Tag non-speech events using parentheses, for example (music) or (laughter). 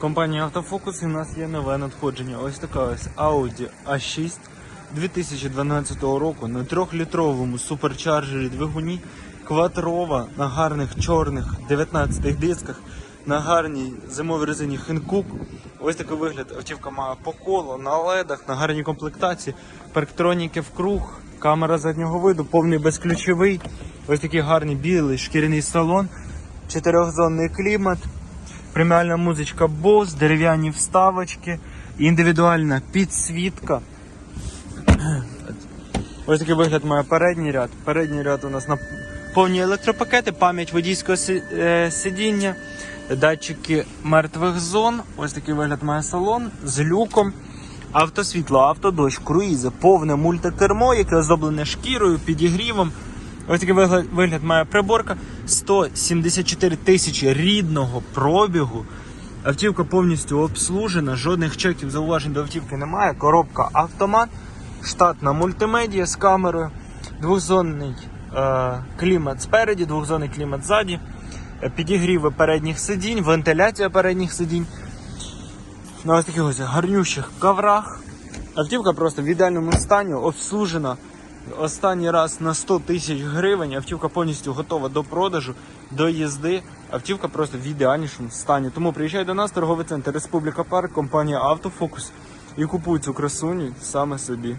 Компанія Автофокус і у нас є нове надходження. Ось така ось Audi A6 2012 року на 3-літровому суперчарджері двигуні квадрова на гарних чорних 19 дисках, на гарній зимовій резині Хенкук. Ось такий вигляд автівка має по колу, на ледах, на гарній комплектації, парктроніки в круг, камера заднього виду, повний безключовий. Ось такий гарний білий шкіряний салон, чотирьохзонний клімат. Преміальна музичка Bose, дерев'яні вставочки, індивідуальна підсвітка. (clears throat) Ось такий вигляд має передній ряд. Передній ряд у нас на повні електропакети, пам'ять водійського е, сидіння, датчики мертвих зон. Ось такий вигляд має салон з люком. Автосвітло, автодощ, круїзи, повне мультикермо, яке оздоблене шкірою, підігрівом. Ось такий вигляд, вигляд має приборка. 174 тисячі рідного пробігу. Автівка повністю обслужена, жодних чеків зауважень до автівки немає. Коробка автомат, штатна мультимедіа з камерою, двохзонний е, клімат спереді, двохзонний клімат ззаді, е, підігріви передніх сидінь, вентиляція передніх сидінь. На ось таких ось гарнющих коврах. Автівка просто в ідеальному стані, обслужена останній раз на 100 тисяч гривень. Автівка повністю готова до продажу, до їзди. Автівка просто в ідеальнішому стані. Тому приїжджай до нас, торговий центр Республіка Парк, компанія Автофокус і купуй цю красуню саме собі.